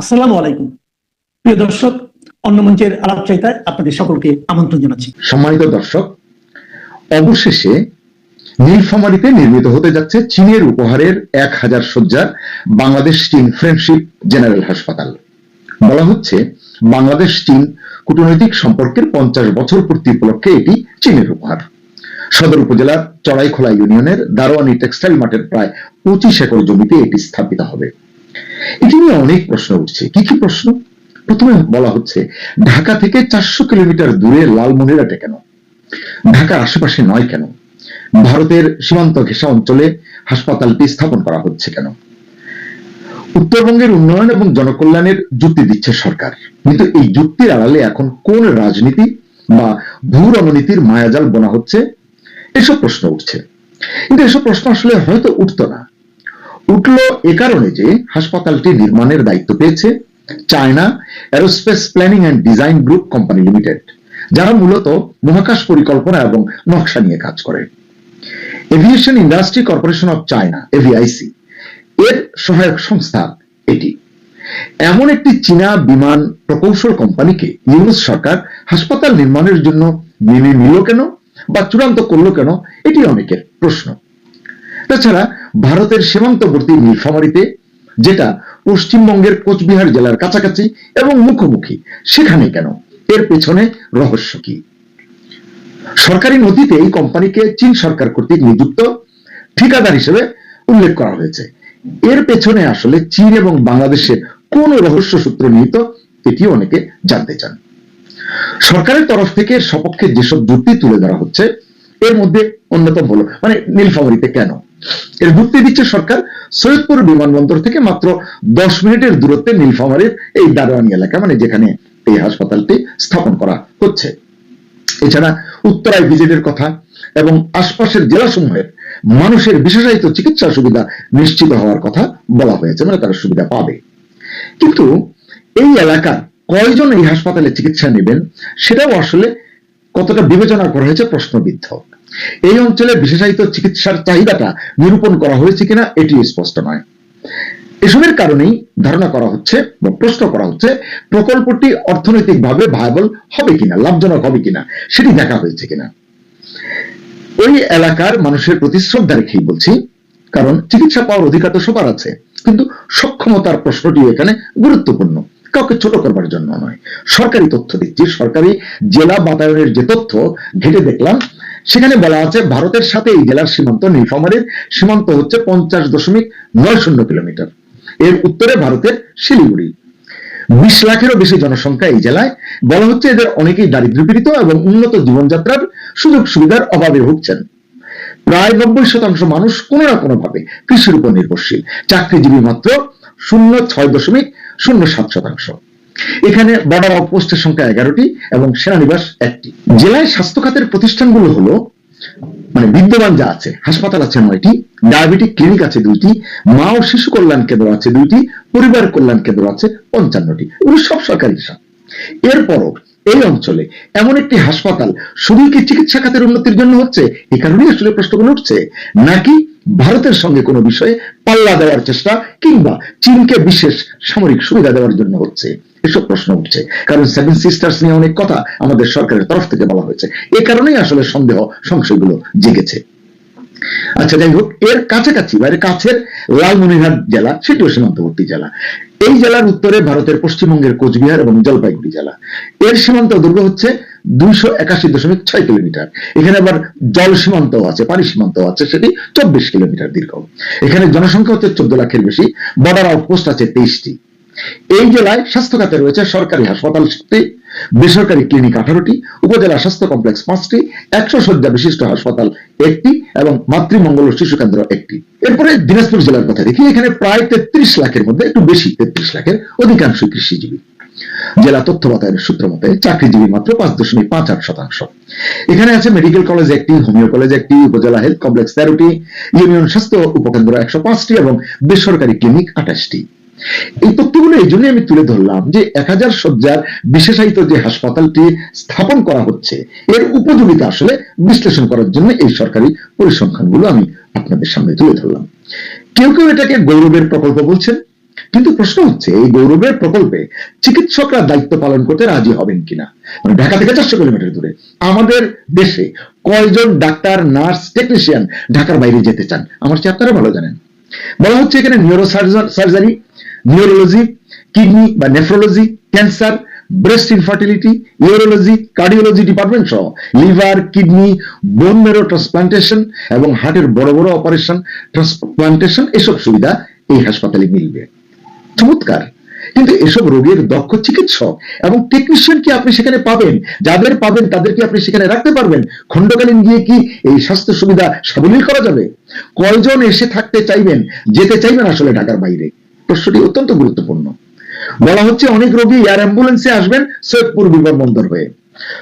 আসসালামু আলাইকুম। প্রিয় দর্শক, অন্য মঞ্চের আলাপ চাইতায় আপনাদের সকলকে আমন্ত্রণ জানাচ্ছি। সম্মানিত দর্শক, অবশেষে নীলফামারীতে নির্মিত হতে যাচ্ছে চীনের উপহারের এক হাজার শয্যার বাংলাদেশ চীন ফ্রেন্ডশিপ জেনারেল হাসপাতাল। বলা হচ্ছে, বাংলাদেশ চীন কূটনৈতিক সম্পর্কের পঞ্চাশ বছর পূর্তি উপলক্ষে এটি চীনের উপহার। সদর উপজেলার চড়াইখোলা ইউনিয়নের দারোয়ানি টেক্সটাইল মাঠের প্রায় পঁচিশ একর জমিতে এটি স্থাপিত হবে। এটি নিয়ে অনেক প্রশ্ন উঠছে। কি কি প্রশ্ন? প্রথমে বলা হচ্ছে, ঢাকা থেকে চারশো কিলোমিটার দূরে লালমনিরহাটে কেন? ঢাকার আশেপাশে নয় কেন? ভারতের সীমান্ত ঘেঁষা অঞ্চলে হাসপাতালটি স্থাপন করা হচ্ছে কেন? উত্তরবঙ্গের উন্নয়ন এবং জনকল্যাণের যুক্তি দিচ্ছে সরকার। কিন্তু এই যুক্তির আড়ালে এখন কোন রাজনীতি বা ভূ রণনীতির মায়াজাল বোনা হচ্ছে? এসব প্রশ্ন উঠছে। কিন্তু এসব প্রশ্ন আসলে হয়তো উঠতো না। উঠল এ কারণে যে হাসপাতালটি নির্মাণের দায়িত্ব পেয়েছে China Aerospace Planning and Design Group Company Limited, যারা মূলত মহাকাশ পরিকল্পনা এবং নকশা নিয়ে কাজ করে। Aviation Industry Corporation of China, AVIC, এর সহায়ক সংস্থা এটি। এমন একটি চীনা বিমান প্রকৌশল কোম্পানিকে ইউনুস সরকার হাসপাতাল নির্মাণের জন্য মেনে নিল কেন বা চূড়ান্ত করল কেন, এটি অনেকের প্রশ্ন। তাছাড়া ভারতের সীমান্তবর্তী নীলফামারীতে, যেটা পশ্চিমবঙ্গের কোচবিহার জেলার কাছাকাছি এবং মুখোমুখি, সেখানে কেন? এর পেছনে রহস্য কি? সরকারি নথিতে এই কোম্পানিকে চীন সরকার কর্তৃক নিযুক্ত ঠিকাদার হিসেবে উল্লেখ করা হয়েছে। এর পেছনে আসলে চীন এবং বাংলাদেশের কোন রহস্য সূত্র নিহিত, এটি অনেকে জানতে চান। সরকারের তরফ থেকে সপক্ষে যেসব যুক্তি তুলে ধরা হচ্ছে, এর মধ্যে অন্যতম হলো মানে নীলফামারীতে কেন? এর যুক্তি দিচ্ছে সরকার সৈয়দপুর বিমানবন্দর থেকে মাত্র দশ মিনিটের দূরত্বে নীলফামারীর এই দারোয়ানি এলাকা মানে যেখানে এই হাসপাতালটি স্থাপন করা হচ্ছে। এছাড়া উত্তরায় ভিজিটের কথা এবং আশপাশের জেলাসমূহের মানুষের বিশেষায়িত চিকিৎসা সুবিধা নিশ্চিত হওয়ার কথা বলা হয়েছে মানে তারা সুবিধা পাবে। কিন্তু এই এলাকার কয়জন এই হাসপাতালে চিকিৎসা নেবেন, সেটাও আসলে কতটা বিবেচনা করা হয়েছে প্রশ্নবিদ্ধ। এই অঞ্চলে বিশেষায়িত চিকিৎসার চাহিদাটা নিরূপণ করা হয়েছে কিনা এটি স্পষ্ট নয়। এসবের কারণেই ধারণা করা হচ্ছে বা প্রশ্ন করা হচ্ছে, প্রকল্পটি অর্থনৈতিকভাবে ভায়াবল হবে কিনা, লাভজনক হবে কিনা, সেটি দেখা হয়েছে কিনা। ওই এলাকার মানুষের প্রতি শ্রদ্ধা রেখেই বলছি, কারণ চিকিৎসা পাওয়ার অধিকার তো সবার আছে, কিন্তু সক্ষমতার প্রশ্নটি এখানে গুরুত্বপূর্ণ, কাউকে ছোট করবার জন্য নয়। সরকারি তথ্য দিচ্ছি, সরকারি জেলা বাতায়নের যে তথ্য, ঘেটে দেখলাম সেখানে বলা আছে, ভারতের সাথে এই জেলার সীমান্ত নীলফামারীর সীমান্ত হচ্ছে পঞ্চাশ দশমিক নয় শূন্য কিলোমিটার। এর উত্তরে ভারতের শিলিগুড়ি। বিশ লাখেরও বেশি জনসংখ্যা এই জেলায়। বলা হচ্ছে এদের অনেকেই দারিদ্র্যপীড়িত এবং উন্নত জীবনযাত্রার সুযোগ সুবিধার অভাবে ভুগছেন। প্রায় নব্বই শতাংশ মানুষ কোনো না কোনো ভাবে কৃষির উপর নির্ভরশীল। চাকরিজীবী মাত্র শূন্য ছয় দশমিক শূন্য সাত শতাংশ। এখানে বর্ডার আউটপোস্টের সংখ্যা এগারোটি এবং সেনানিবাস একটি। জেলায় স্বাস্থ্য খাতের প্রতিষ্ঠানগুলো হলো মানে বিদ্যমান যা আছে, হাসপাতাল আছে নয়টি, ডায়াবেটিক ক্লিনিক আছে দুইটি, মা ও শিশু কল্যাণ কেন্দ্র আছে দুইটি, পরিবার কল্যাণ কেন্দ্র আছে পঞ্চান্নটি। এগুলো সব সরকারি হিসাব। এরপরও এই অঞ্চলে এমন একটি হাসপাতাল শুধু কি চিকিৎসা খাতের উন্নতির জন্য হচ্ছে? এই কারণেই আসলে প্রশ্নগুলো উঠছে, নাকি ভারতের সঙ্গে কোনো বিষয়ে পাল্লা দেওয়ার চেষ্টা কিংবা চীনকে বিশেষ সামরিক সুবিধা দেওয়ার জন্য হচ্ছে? এসব প্রশ্ন উঠছে। কারণ সেভেন সিস্টার্স নিয়ে অনেক কথা আমাদের সরকারের তরফ থেকে বলা হয়েছে। এ কারণেই আসলে সন্দেহ, সংশয়গুলো জেগেছে। আচ্ছা যাই হোক, এর কাছাকাছি এর কাছের লালমনিরহাট জেলা, সেটিও সীমান্তবর্তী জেলা। এই জেলার উত্তরে ভারতের পশ্চিমবঙ্গের কোচবিহার এবং জলপাইগুড়ি জেলা। এর সীমান্ত দৈর্ঘ্য হচ্ছে দুইশো একাশি দশমিক ছয় কিলোমিটার। এখানে আবার জল সীমান্ত আছে, পানি সীমান্ত আছে, সেটি চব্বিশ কিলোমিটার দীর্ঘ। এখানে জনসংখ্যা হচ্ছে চোদ্দ লাখের বেশি বর্ডার আউটপোস্ট আছে তেইশটি। এই জেলায় স্বাস্থ্য খাতে রয়েছে সরকারি হাসপাতাল সাতটি বেসরকারি ক্লিনিক আঠারোটি, উপজেলা স্বাস্থ্য কমপ্লেক্স পাঁচটি একশো শয্যা বিশিষ্ট হাসপাতাল একটি এবং মাতৃমঙ্গল শিশু কেন্দ্র একটি। এরপরে দিনাজপুর জেলার কথা দেখি, এখানে প্রায় তেত্রিশ লাখের মধ্যে, একটু বেশি, তেত্রিশ লাখের অধিকাংশ কৃষিজীবী। জেলা তথ্য বাতায়নের সূত্র মতে, চাকরিজীবী মাত্র পাঁচ দশমিক পাঁচ আট শতাংশ। এখানে আছে মেডিকেল কলেজ একটি, হোমিও কলেজ একটি, উপজেলা হেলথ কমপ্লেক্স তেরোটি, ইউনিয়ন স্বাস্থ্য উপকেন্দ্র একশো পাঁচটি এবং বেসরকারি ক্লিনিক আঠাশটি। এই তথ্যগুলো এই জন্য আমি তুলে ধরলাম যে এক হাজার শয্যার বিশেষায়িত যে হাসপাতালটি স্থাপন করা হচ্ছে, এর উপযোগিতা আসলে বিশ্লেষণ করার জন্য এই সরকারি পরিসংখ্যানগুলো আমি আপনাদের সামনে তুলে ধরলাম। কেউ কেউ এটাকে গৌরবের প্রকল্প বলছেন, কিন্তু প্রশ্ন হচ্ছে, এই গৌরবের প্রকল্পে চিকিৎসকরা দায়িত্ব পালন করতে রাজি হবেন কিনা? মানে ঢাকা থেকে চারশো কিলোমিটার দূরে। আমাদের দেশে কয়জন ডাক্তার, নার্স, টেকনিশিয়ান ঢাকার বাইরে যেতে চান? আমার চেয়ে আপনারা ভালো জানেন। বলা হচ্ছে এখানে নিউরো সার্জারি নিউরোলজি কিডনি বা nephrology cancer breast infertility urology cardiology department সহ liver kidney bone marrow transplantation এবং হার্টের বড় বড় অপারেশন ট্রান্সপ্লান্টেশন এসব সুবিধা এই হাসপাতালে মিলবে। চমৎকার। কিন্তু এসব রোগীর দক্ষ চিকিৎসক এবং টেকনিশিয়ান কি আপনি সেখানে পাবেন? যাদের পাবেন তাদেরকে আপনি সেখানে রাখতে পারবেন? খণ্ডকালীন গিয়ে কি এই স্বাস্থ্য সুবিধা সাবলীল করা যাবে? কয়জন এসে থাকতে চাইবেন? যেতে চাইবেন আসলে ঢাকার বাইরে। প্রশ্নটি অত্যন্ত গুরুত্বপূর্ণ। বলা হচ্ছে অনেক রোগী এয়ার অ্যাম্বুলেন্সে আসবেন, সৈয়দপুর বিমানবন্দর হয়ে।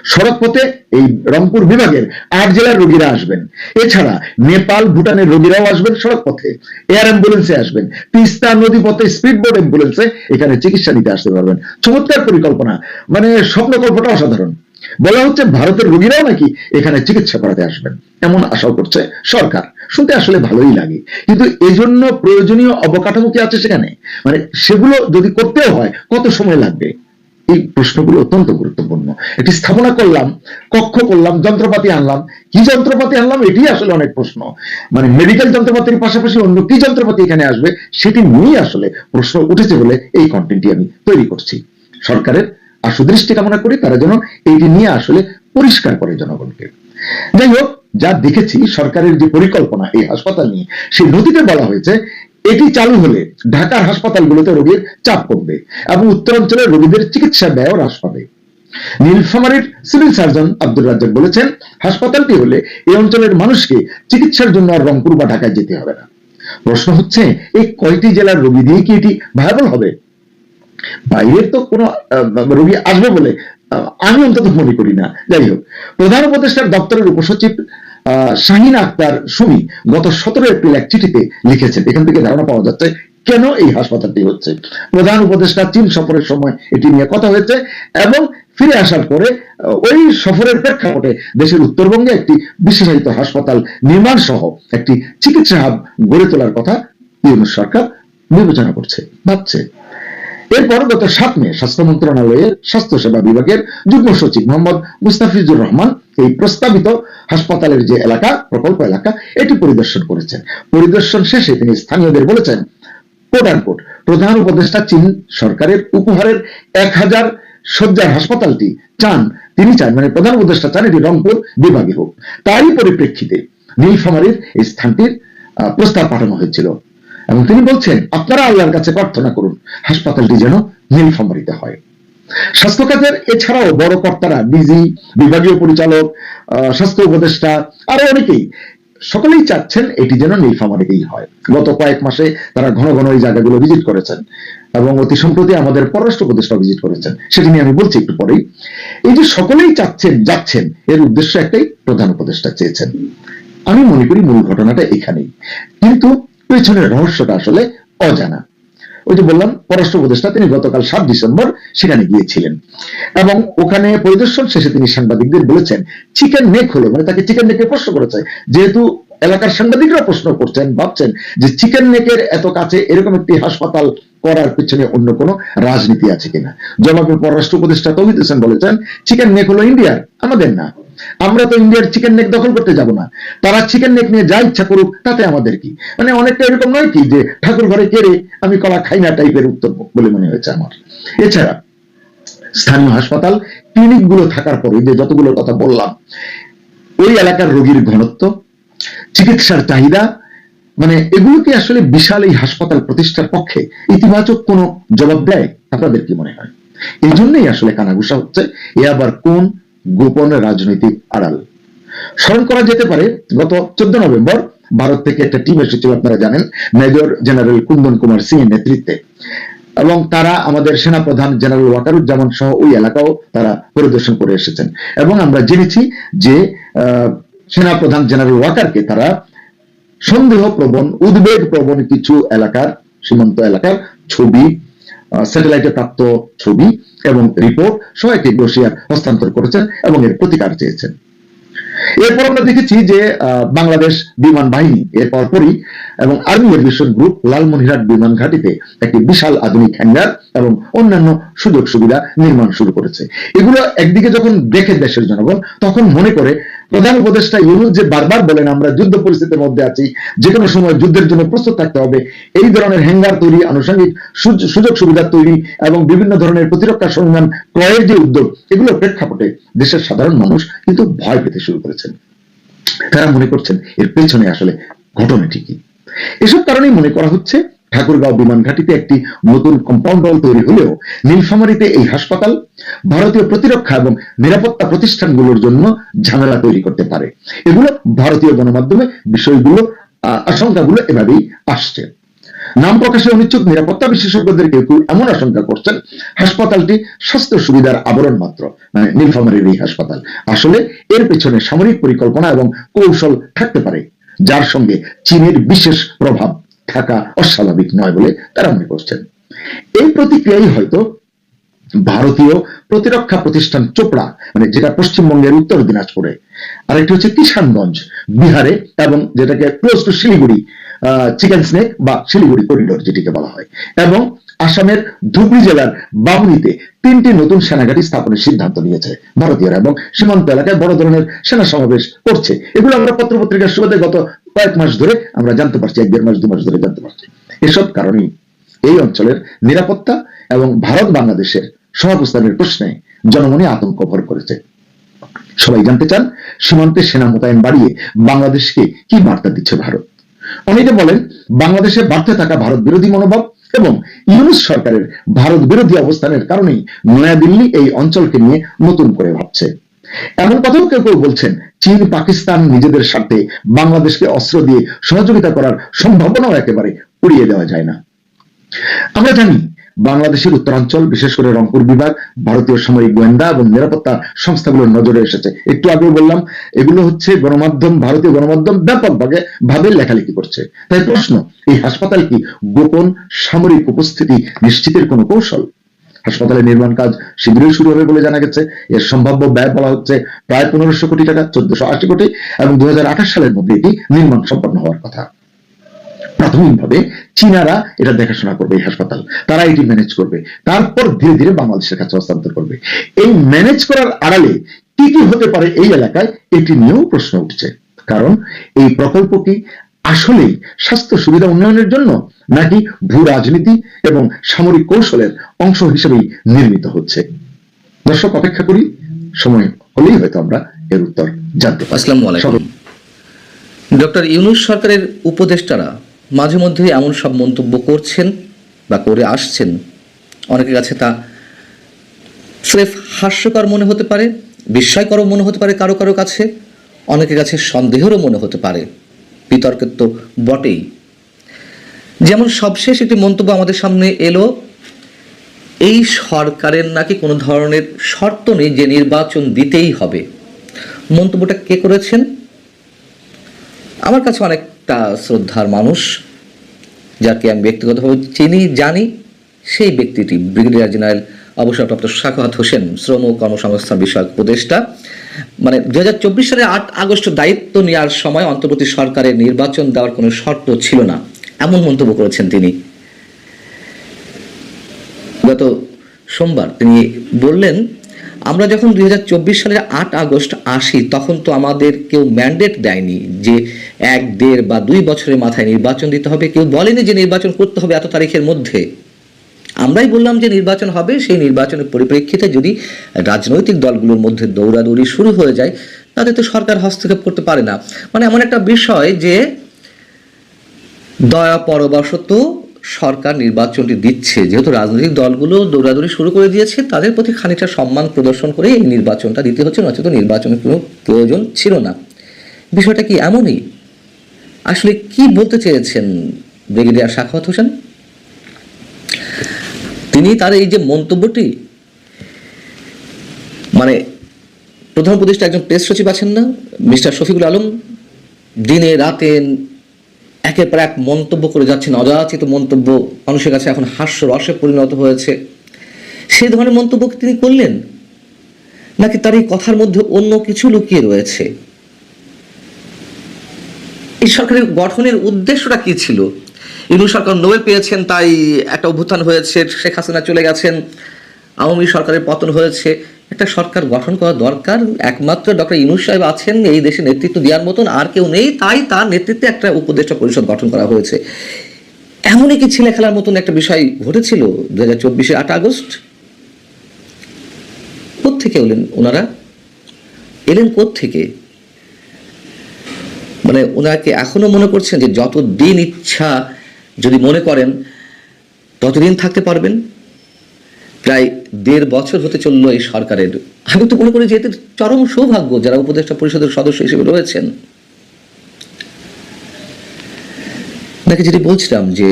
সড়ক পথে এই রংপুর বিভাগের আট জেলার রোগীরা আসবেন। এছাড়া নেপাল, ভুটানের রোগীরাও আসবেন সড়ক পথে এয়ার অ্যাম্বুলেন্সে আসবেন। তিস্তা নদী পথে স্পিড বোট অ্যাম্বুলেন্সে এখানে চিকিৎসা নিতে আসতে পারবেন। চমৎকার পরিকল্পনা। মানে স্বপ্নকল্পটা অসাধারণ। বলা হচ্ছে ভারতের রোগীরাও নাকি এখানে চিকিৎসা করাতে আসবেন। এমন আশা করছে সরকার। শুনতে আসলে ভালোই লাগে। কিন্তু এজন্য প্রয়োজনীয় অবকাঠামো কি আছে সেখানে? মানে সেগুলো যদি করতেও হয়, কত সময় লাগবে? এই প্রশ্নগুলো অত্যন্ত গুরুত্বপূর্ণ। একটি স্থাপনা করলাম, কক্ষ করলাম, যন্ত্রপাতি আনলাম। কি যন্ত্রপাতি আনলাম? এটি আসলে অনেক প্রশ্ন। মানে মেডিকেল যন্ত্রপাতির পাশাপাশি অন্য কি যন্ত্রপাতি এখানে আসবে, সেটি নিয়ে আসলে প্রশ্ন উঠেছে বলে এই কন্টেন্টটি আমি তৈরি করছি। সরকারের আশু দৃষ্টি কামনা করি, তারা যেন এইটি নিয়ে আসলে পরিষ্কার করে জনগণকে। যাই হোক, যা দেখেছি, সরকারের যে পরিকল্পনা এই হাসপাতাল নিয়ে, সেই নথিতে বলা হয়েছে এটি চালু হলে ঢাকার হাসপাতালগুলোতে রোগীর চাপ কমবে এবং উত্তরাঞ্চলের রোগীদের চিকিৎসা ব্যয় হ্রাস পাবে। নীলফামারীর সিভিল সার্জন আব্দুর রাজ্জাক বলেছেন, হাসপাতালটি হলে এই অঞ্চলের মানুষকে চিকিৎসার জন্য আর রংপুর বা ঢাকায় যেতে হবে না। প্রশ্ন হচ্ছে, এই কয়টি জেলার রোগী দিয়ে কি এটি ভায়াবল হবে? বাইরের তো কোনো রোগী আসবে বলে আমি অন্তত মনে করি না। যাই হোক, প্রধান উপদেষ্টার দপ্তরের উপসচিব শাহিন আক্তার সুমি গত সতেরো এপ্রিল এক চিঠিতে লিখেছেন, এখান থেকে ধারণা পাওয়া যাচ্ছে কেন এই হাসপাতালটি হচ্ছে। প্রধান উপদেষ্টা চীন সফরের সময় এটি নিয়ে কথা হয়েছে এবং ফিরে আসার পরে ওই সফরের প্রেক্ষাপটে দেশের উত্তরবঙ্গে একটি বিশেষায়িত হাসপাতাল নির্মাণ সহ একটি চিকিৎসা হাব গড়ে তোলার কথা ইউনুস সরকার বিবেচনা করছে, ভাবছে। এরপর গত সাত মে স্বাস্থ্য মন্ত্রণালয়ের স্বাস্থ্য সেবা বিভাগের যুগ্ম সচিব মোহাম্মদ মুস্তাফিজুর রহমান এই প্রস্তাবিত হাসপাতালের যে এলাকা, প্রকল্প এলাকা, এটি পরিদর্শন করেছেন। পরিদর্শন শেষে তিনি স্থানীয়দের বলেছেন কোট কোট প্রধান উপদেষ্টা চীন সরকারের উপহারের এক হাজার শয্যার হাসপাতালটি চান। তিনি চান মানে প্রধান উপদেষ্টা চান এটি রংপুর বিভাগে হোক। তারই পরিপ্রেক্ষিতে নীলফামারীর এই স্থানটির প্রস্তাব পাঠানো হয়েছিল। এবং তিনি বলছেন, আপনারা আল্লাহর কাছে প্রার্থনা করুন, হাসপাতালটি যেন নীলফামারীতে হয়। স্বাস্থ্য খাতের এছাড়াও বড় কর্তারা, ডিজি, বিভাগীয় পরিচালক স্বাস্থ্য উপদেষ্টা, আরও অনেকেই, সকলেই চাচ্ছেন এটি যেন নীলফামারীতেই হয়। গত কয়েক মাসে তারা ঘন ঘন এই জায়গাগুলো ভিজিট করেছেন এবং অতি সম্প্রতি আমাদের পররাষ্ট্র উপদেষ্টা ভিজিট করেছেন। সেটি নিয়ে আমি বলছি একটু পরেই। এই যে সকলেই চাচ্ছেন, যাচ্ছেন, এর উদ্দেশ্য একটাই, প্রধান উপদেষ্টা চেয়েছেন। আমি মনে করি মূল ঘটনাটা এখানেই। কিন্তু পেছনের রহস্যটা আসলে অজানা। ওই যে বললাম, পররাষ্ট্র উপদেষ্টা, তিনি গতকাল সাত ডিসেম্বর সেখানে গিয়েছিলেন। এবং ওখানে পরিদর্শন শেষে তিনি সাংবাদিকদের বলেছেন চিকেন নেক হলো। মানে তাকে চিকেন নেকে প্রশ্ন করেছে যেহেতু এলাকার সাংবাদিকরা প্রশ্ন করছেন, ভাবছেন যে চিকেন নেকের এত কাছে এরকম একটি হাসপাতাল করার পিছনে অন্য কোনো রাজনীতি আছে কিনা। জবাবে পররাষ্ট্র উপদেষ্টা তৌহিদ হোসেন বলেছেন চিকেন নেক হলো ইন্ডিয়ার আমাদের না। আমরা তো ইন্ডিয়ার চিকেন নেক দখল করতে যাব না। তারা চিকেন নেক নিয়ে যা ইচ্ছা করুক, তাতে আমাদের কি? মানে অনেকটা এরকম নয় কি যে ঠাকুর ঘরে কেড়ে আমি কলা খাই না টাইপের উত্তর বলে মনে হয়েছে আমার। এছাড়া স্থানীয় হাসপাতাল ক্লিনিকগুলো থাকার পরে যে যতগুলো কথা বললাম, ওই এলাকার রোগীর ঘনত্ব, চিকিৎসার চাহিদা মানে এগুলোকে আসলে বিশাল এই হাসপাতাল প্রতিষ্ঠার পক্ষে ইতিবাচক কোনো জবাব দেয়? আপনাদের কি মনে হয়? এই জন্যই আসলে কানাঘুষা হচ্ছে, এ আবার কোন গোপন রাজনৈতিক আড়াল। স্মরণ করা যেতে পারে, গত চোদ্দ নভেম্বর ভারত থেকে একটা টিম এসেছিল, আপনারা জানেন, মেজর জেনারেল কুন্দন কুমার সিং এর নেতৃত্বে। এবং তারা আমাদের সেনাপ্রধান জেনারেল ওয়াকারুজ্জামান সহ ওই এলাকাও তারা পরিদর্শন করে এসেছেন। এবং আমরা জেনেছি যে সেনাপ্রধান জেনারেল ওয়াকারকে তারা সন্দেহ প্রবণ উদ্বেগ প্রবণ কিছু এলাকার, সীমান্ত এলাকার ছবি স্যাটেলাইটে প্রাপ্ত ছবি এবং রিপোর্ট সবাইকে বসিয়ার হস্তান্তর করেছেন এবং এর প্রতিকার চেয়েছেন। এরপর আমরা দেখেছি যে বাংলাদেশ বিমান বাহিনী এর পরপরই এবং আর্মি এভিয়েশন গ্রুপ লালমনিরহাট বিমান ঘাটিতে একটি বিশাল আধুনিক হ্যাঙ্গার এবং অন্যান্য সুযোগ সুবিধা নির্মাণ শুরু করেছে। এগুলো একদিকে যখন দেখে দেশের জনগণ, তখন মনে করে প্রধান উপদেষ্টা ইউনুস যে বারবার বলেন, আমরা যুদ্ধ পরিস্থিতির মধ্যে আছি যে কোনো সময় যুদ্ধের জন্য প্রস্তুত থাকতে হবে, এই ধরনের হ্যাঙ্গার তৈরি, আনুষঙ্গিক সুযোগ সুবিধা তৈরি এবং বিভিন্ন ধরনের প্রতিরক্ষা সরঞ্জাম ক্রয়ের যে উদ্যোগ এগুলোর প্রেক্ষাপটে দেশের সাধারণ মানুষ কিন্তু ভয় পেতে শুরু করেছেন। তারা মনে করছেন, এর পেছনে আসলে ঘটনাটি কি? এসব কারণেই মনে করা হচ্ছে ঠাকুরগাঁও বিমান ঘাটিতে একটি নতুন কম্পাউন্ড ওয়াল তৈরি হলেও নীলফামারীতে এই হাসপাতাল ভারতীয় প্রতিরক্ষা এবং নিরাপত্তা প্রতিষ্ঠানগুলোর জন্য ঝামেলা তৈরি করতে পারে। এগুলো ভারতীয় গণমাধ্যমে বিষয়গুলো আশঙ্কাগুলো এভাবেই আসছে। নাম প্রকাশে অনিচ্ছুক নিরাপত্তা বিশেষজ্ঞদের কেউ কেউ এমন আশঙ্কা করছেন, হাসপাতালটি স্বাস্থ্য সুবিধার আবরণ মাত্র মানে নীলফামারীর এই হাসপাতাল। আসলে এর পেছনে সামরিক পরিকল্পনা এবং কৌশল থাকতে পারে, যার সঙ্গে চীনের বিশেষ প্রভাব। থাকা অস্বাভাবিক নয় বলে তারা মনে করছেন। এই প্রতিক্রিয়াই হয়তো ভারতীয় প্রতিরক্ষা প্রতিষ্ঠান চোপড়া মানে যেটা পশ্চিমবঙ্গের উত্তর দিনাজপুরে। আরেকটি হচ্ছে কিষানগঞ্জ, বিহারে এবং যেটাকে close to Siliguri chicken snake বা শিলিগুড়ি করিডোর যেটিকে বলা হয়। এবং আসামের ধুবড়ি জেলার বাবুনিতে তিনটি নতুন সেনাঘাটি স্থাপনের সিদ্ধান্ত নিয়েছে। ভারতীয়রা এবং সীমান্ত এলাকায় বড় ধরনের সেনা সমাবেশ করছে। এগুলো আমরা পত্রপত্রিকার সুবাদে গত কয়েক মাস ধরে আমরা জানতে পারছি, এক দেড় মাস, দু মাস ধরে জানতে পারছি। এসব কারণেই এই অঞ্চলের নিরাপত্তা এবং ভারত বাংলাদেশের সহাবস্থানের প্রশ্নে জনমনে আতঙ্ক ভর করেছে। সবাই জানতে চান, সীমান্তে সেনা মোতায়েন বাড়িয়ে বাংলাদেশকে কি বার্তা দিচ্ছে ভারত? অনেকে বলেন, বাংলাদেশে বাড়তে থাকা ভারত বিরোধী মনোভাব এবং ইউনুস সরকারের ভারত বিরোধী অবস্থানের কারণেই নয়াদিল্লি এই অঞ্চলকে নিয়ে নতুন করে ভাবছে। এমন কথাও কেউ কেউ বলছেন, চীন, পাকিস্তান নিজেদের স্বার্থে বাংলাদেশকে অস্ত্র দিয়ে সহযোগিতা করার সম্ভাবনাও একেবারে উড়িয়ে দেওয়া যায় না। আমরা জানি বাংলাদেশের উত্তরাঞ্চল, বিশেষ করে রংপুর বিভাগ, ভারতীয় সামরিক গোয়েন্দা এবং নিরাপত্তা সংস্থাগুলোর নজরে এসেছে। একটু আগে বললাম, এগুলো হচ্ছে গণমাধ্যম, ভারতীয় গণমাধ্যম ব্যাপকভাবে ভাবে লেখালেখি করছে। তাই প্রশ্ন, এই হাসপাতাল কি গোপন সামরিক উপস্থিতি নিশ্চিতের কোনো কৌশল? হাসপাতালের নির্মাণ কাজ শীঘ্রই শুরু হবে বলে জানা গেছে। এর সম্ভাব্য ব্যয় বলা হচ্ছে প্রায় পনেরোশো কোটি টাকা, চোদ্দশো আশি কোটি এবং দু হাজার আঠাশ সালের মধ্যে এটি নির্মাণ সম্পন্ন হওয়ার কথা। প্রাথমিকভাবে চীনারা এটা দেখাশোনা করবে এই হাসপাতাল। তারা এটি ম্যানেজ করবে। তারপর ধীরে ধীরে বাংলাদেশের কাছে হস্তান্তর করবে। এই ম্যানেজ করার আড়ালে কি কি হতে পারে এই এলাকায় এটি নিয়েও প্রশ্ন উঠছে। কারণ এই প্রকল্প কি আসলেই স্বাস্থ্য সুবিধা উন্নয়নের জন্য নাকি ভূ রাজনীতি এবং সামরিক কৌশলের অংশ হিসেবেই নির্মিত হচ্ছে? দর্শক অপেক্ষা করি। সময় হলেই হয়তো আমরা এর উত্তর জানতে পারি আসসালামু আলাইকুম। ডক্টর ইউনুস সরকারের উপদেষ্টারা মাঝে মধ্যে এমন সব মন্তব্য করছেন বা করে আসছেন। অনেকের কাছে তা স্রেফ হাস্যকর মনে হতে পারে বিস্ময়কর মনে হতে পারে কারও কারও কাছে, অনেকের কাছে সন্দেহেরও মনে হতে পারে। বিতর্কের তো বটেই। যেমন সবশেষ একটি মন্তব্য আমাদের সামনে এলো, এই সরকারের নাকি কোনো ধরনের শর্ত নেই যে নির্বাচন দিতেই হবে। মন্তব্যটা কে করেছেন? আমার কাছে অনেকটা শ্রদ্ধার মানুষ, যাকে আমি ব্যক্তিগতভাবে চিনি, জানি, সেই ব্যক্তিটি ব্রিগেডিয়ার জেনারেল অবসরপ্রাপ্ত শাখাত হোসেন, শ্রম ও কর্মসংস্থান বিষয়ক উপদেষ্টা। মানে দু হাজার চব্বিশ সালের আট আগস্ট দায়িত্ব নেওয়ার সময় অন্তর্বর্তী সরকারের নির্বাচন দেওয়ার কোনো শর্ত ছিল না। এমন মন্তব্য করেছেন তিনি। গত সোমবার তিনি বললেন আমরা যখন দুই সালের আট আগস্ট আসি, তখন তো আমাদের কেউ ম্যান্ডেট দেয়নি যে এক, দেড় বা দুই বছরের মাথায় নির্বাচন দিতে হবে। কেউ বলেনি যে নির্বাচন করতে হবে এত তারিখের মধ্যে। আমরাই বললাম যে নির্বাচন হবে, সেই নির্বাচনের পরিপ্রেক্ষিতে যদি রাজনৈতিক দলগুলোর মধ্যে দৌড়াদৌড়ি শুরু হয়ে যায়, তাতে তো সরকার হস্তক্ষেপ করতে পারে না। মানে এমন একটা বিষয় যে দয়া পরবশত সরকার নির্বাচনটি দিচ্ছে। যেহেতু রাজনৈতিক দলগুলো দৌড়াদৌড়ি শুরু করে দিয়েছে, তাদের প্রতি খানিকটা সম্মান প্রদর্শন করে এই নির্বাচনটা দিতে হচ্ছে, নচেত নির্বাচনের কোনো প্রয়োজন ছিল না। বিষয়টা কি এমনই? আসলে কি বলতে চেয়েছেন ব্রিগেডিয়ার সাখাওয়াত হোসেন? তিনি তার এই যে মন্তব্যটি মানে প্রধান উপদেষ্টা একজন প্রেস সচিব আছেন না, মিস্টার শফিকুল আলম, দিনে রাতে একের পর এক মন্তব্য করে যাচ্ছেন অযাচিত মন্তব্য। মানুষের কাছে এখন হাস্য রসে পরিণত হয়েছে। সেই ধরনের মন্তব্য তিনি করলেন? নাকি তার এই কথার মধ্যে অন্য কিছু লুকিয়ে রয়েছে? এই সরকারের গঠনের উদ্দেশ্যটা কি ছিল? ইনু সরকার নোবেল পেয়েছেন, তাই একটা অভ্যুত্থান হয়েছে, শেখ হাসিনা চলে গেছেন। আওয়ামী সরকারের পতন হয়েছে। একটা সরকার গঠন করা দরকার। একমাত্র ডক্টর ইনুস সাহেব আছেন, এই দেশে নেতৃত্ব দেওয়ার মতন আর কেউ নেই। তাই তার নেতৃত্বে একটা উপদেষ্টা পরিষদ গঠন করা হয়েছে। এমনই কি ছেলে খেলার মতন একটা বিষয় ঘটেছিল দু হাজার চব্বিশে আট আগস্ট? কোথেকে এলেন ওনারা? এলেন থেকে মানে ওনাকে এখনও মনে করছেন যে যতদিন ইচ্ছা যদি মনে করেন, ততদিন থাকতে পারবেন? প্রায় দেড় বছর হতে চলল এই সরকারের। আমি তো মনে করি যে এদের চরম সৌভাগ্য যারা উপদেষ্টা পরিষদের সদস্য হিসেবে রয়েছেন। নাকি যেটি বলছিলাম যে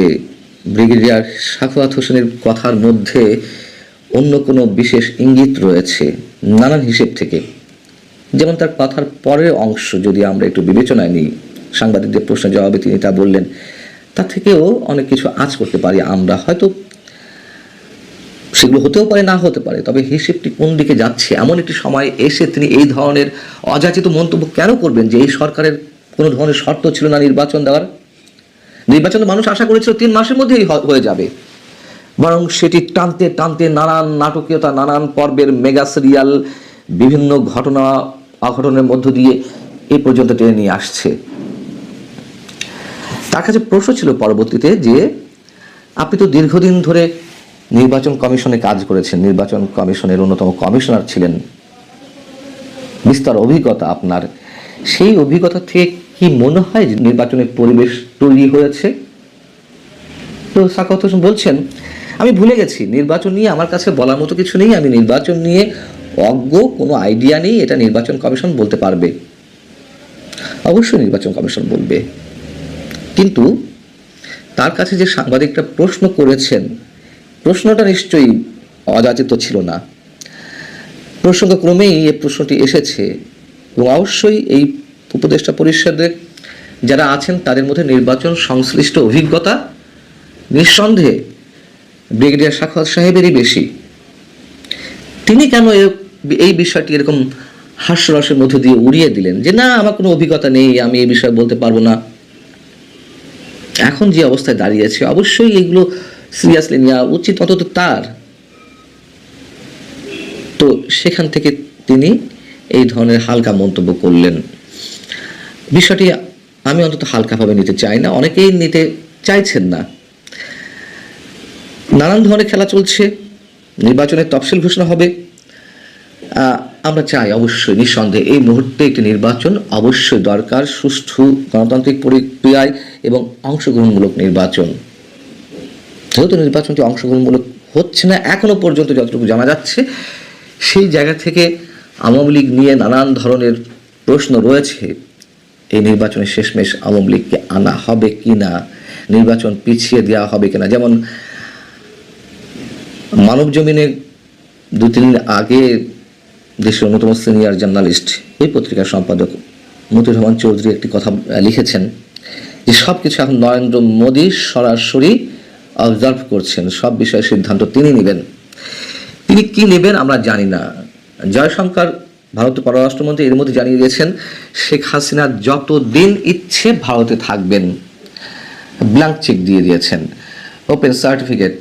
ব্রিগেডিয়ার সাখাওয়াত হোসেনের কথার মধ্যে অন্য কোনো বিশেষ ইঙ্গিত রয়েছে নানান হিসেব থেকে। যেমন তার কথার পরের অংশ যদি আমরা একটু বিবেচনায় নিই, সাংবাদিকদের প্রশ্নের জবাবে তিনি তা বললেন, তা থেকেও অনেক কিছু আজ করতে পারি আমরা। হয়তো সেগুলো হতেও পারে, না হতে পারে, তবে হিসেবটি কোন দিকে যাচ্ছে? এমন একটি সময় এসে তিনি এই ধরনের অযাচিত মন্তব্য কেন করবেন যে এই সরকারের কোনো ধরনের শর্ত ছিল না নির্বাচন দেওয়ার? নির্বাচন মানুষ আশা করেছিল তিন মাসের মধ্যেই হয়ে যাবে। বরং সেটি টানতে টানতে নানান নাটকীয়তা, নানান পর্বের মেগা সিরিয়াল, বিভিন্ন ঘটনা অঘটনের মধ্য দিয়ে এই পর্যন্ত টেনে নিয়ে আসছে। তার কাছে প্রশ্ন ছিল পরবর্তীতে যে, আপনি তো দীর্ঘদিন ধরে নির্বাচন কমিশনে কাজ করেছেন। নির্বাচন কমিশনের অন্যতম কমিশনার ছিলেন। বিস্তার অভিজ্ঞতা আপনার। সেই অভিজ্ঞতা থেকে কি মনে হয় নির্বাচনের পরিবেশ তৈরি হয়েছে? তো সাকাত হোসেন বলছেন, আমি ভুলে গেছি, নির্বাচন নিয়ে আমার কাছে বলার মতো কিছু নেই। আমি নির্বাচন নিয়ে অজ্ঞ, কোনো আইডিয়া নেই, এটা নির্বাচন কমিশন বলতে পারবে। অবশ্যই নির্বাচন কমিশন বলবে। কিন্তু তার কাছে যে সাংবাদিকটা প্রশ্ন করেছেন প্রশ্নটা নিশ্চয়ই অযাচিত ছিল না। প্রসঙ্গক্রমেই এই প্রশ্নটি এসেছে। এবং অবশ্যই এই উপদেষ্টা পরিষদের যারা আছেন, তাদের মধ্যে নির্বাচন সংশ্লিষ্ট অভিজ্ঞতা নিঃসন্দেহে ব্রিগেডিয়ার সাখাওয়াত সাহেবেরই বেশি। তিনি কেন এই বিষয়টি এরকম হাস্যরসের মধ্যে দিয়ে উড়িয়ে দিলেন যে, না, আমার কোনো অভিজ্ঞতা নেই, আমি এই বিষয়ে বলতে পারব না। এখন যে অবস্থায় দাঁড়িয়েছে অবশ্যই এগুলো সিরিয়াসলি নেওয়া উচিত, অন্তত তার। তো সেখান থেকে তিনি এই ধরনের হালকা মন্তব্য করলেন। বিষয়টি আমি অন্তত হালকাভাবে নিতে চাই না, অনেকেই নিতে চাইছেন না। নানান ধরনের খেলা চলছে নির্বাচনের তফসিল ঘোষণা হবে। আমরা চাই অবশ্যই নিঃসন্দেহে এই মুহূর্তে একটি নির্বাচন অবশ্যই দরকার, সুষ্ঠু গণতান্ত্রিক প্রক্রিয়ায় এবং অংশগ্রহণমূলক নির্বাচন। যেহেতু নির্বাচনটি অংশগ্রহণমূলক হচ্ছে না, এখনও পর্যন্ত যতটুকু জানা যাচ্ছে, সেই জায়গা থেকে আওয়ামী লীগ নিয়ে নানান ধরনের প্রশ্ন রয়েছে। এই নির্বাচনের শেষমেশ আওয়ামী লীগকে আনা হবে কি না নির্বাচন পিছিয়ে দেওয়া হবে কিনা? যেমন মানব জমিনে দু, তিন দিন আগে দেশের অন্যতম সিনিয়র জার্নালিস্ট, এই পত্রিকার সম্পাদক মতিউর রহমান চৌধুরী একটি কথা লিখেছেন যে সব কিছু এখন নরেন্দ্র মোদী সরাসরি অবজার্ভ করছেন, সব বিষয়ে সিদ্ধান্ত তিনি নেবেন। তিনি কি নেবেন আমরা জানি না। জয়শঙ্কর, ভারতের পররাষ্ট্রমন্ত্রী, এর মধ্যে জানিয়ে দিয়েছেন, শেখ হাসিনা যতদিন ইচ্ছে ভারতে থাকবেন ব্ল্যাঙ্ক চেক দিয়ে দিয়েছেন ওপেন সার্টিফিকেট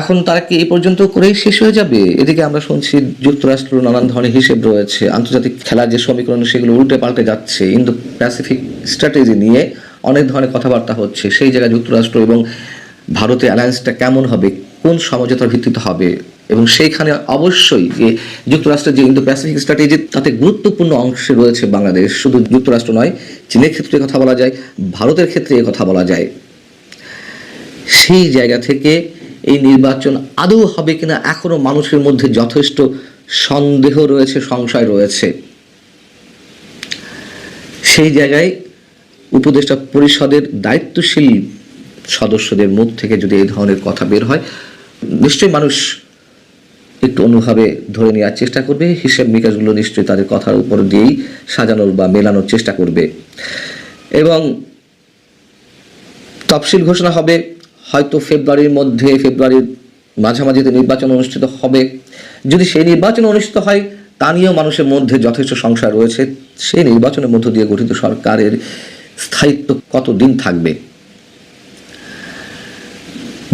এখন তারা কি এই পর্যন্ত করেই শেষ হয়ে যাবে? এদিকে আমরা শুনছি যুক্তরাষ্ট্র নানান ধরনের হিসেব রয়েছে, আন্তর্জাতিক খেলার যে সমীকরণ, সেগুলো উল্টে পাল্টে যাচ্ছে। ইন্দো প্যাসিফিক স্ট্র্যাটেজি নিয়ে অনেক ধরনের কথাবার্তা হচ্ছে, সেই জায়গায় যুক্তরাষ্ট্র এবং ভারতের অ্যালায়েন্সটা কেমন হবে, কোন সমঝোতার ভিত্তিতে হবে এবং সেইখানে অবশ্যই যে যুক্তরাষ্ট্রের যে ইন্দো প্যাসিফিক স্ট্র্যাটেজি তাতে গুরুত্বপূর্ণ অংশে রয়েছে বাংলাদেশ, শুধু যুক্তরাষ্ট্র নয়, চীনের ক্ষেত্রে কথা বলা যায়, ভারতের ক্ষেত্রে এ কথা বলা যায়। সেই জায়গা থেকে এই নির্বাচন আদৌ হবে কিনা এখনও মানুষের মধ্যে যথেষ্ট সন্দেহ রয়েছে, সংশয় রয়েছে। সেই জায়গায় উপদেষ্টা পরিষদের দায়িত্বশীল সদস্যদের মুখ থেকে যদি এই ধরনের কথা বের হয়, নিশ্চয়ই মানুষ একটু অনুভাবে ধরে নেওয়ার চেষ্টা করবে। হিসেব নিকাশগুলো নিশ্চয়ই তাদের কথার উপর দিয়েই সাজানোর বা মেলানোর চেষ্টা করবে। এবং তফসিল ঘোষণা হবে, হয়তো ফেব্রুয়ারির মধ্যে, ফেব্রুয়ারির মাঝামাঝিতে নির্বাচন অনুষ্ঠিত হবে। যদি সেই নির্বাচন অনুষ্ঠিত হয়, তা নিয়েও মানুষের মধ্যে যথেষ্ট সংশয় রয়েছে। সেই নির্বাচনের মধ্য দিয়ে গঠিত সরকারের স্থায়িত্ব কতদিন থাকবে?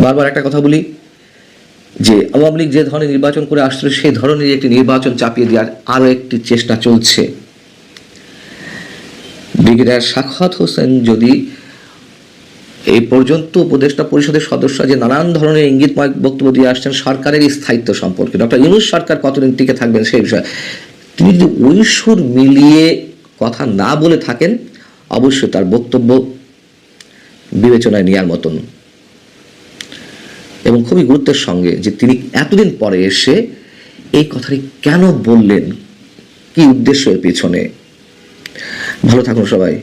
বারবার একটা কথা বলি যে আওয়ামী লীগ যে ধরনের নির্বাচন করে আসছিল, সেই ধরনের একটি নির্বাচন চাপিয়ে দেওয়ার আরও একটি চেষ্টা চলছে। ব্রিগেডিয়ার সাখাত হোসেন যদি এই পর্যন্ত উপদেষ্টা পরিষদের সদস্য যে নানান ধরনের ইঙ্গিতময় বক্তব্য দিয়ে আসছেন, সরকারের স্থায়িত্ব সম্পর্কে, ডক্টর ইউনুস সরকার কতদিন টিকে থাকবেন সেই বিষয়ে, তিনি যদি ঐশ্বর মিলিয়ে কথা না বলে থাকেন অবশ্যই তার বক্তব্য বিবেচনায় নেওয়ার মতন। এবং খুবই গুরুত্বের সঙ্গে যে তিনি এতদিন পরে এসে এই কথাটি কেন বললেন, কি উদ্দেশ্য এর পিছনে। ভালো থাকুন সবাই।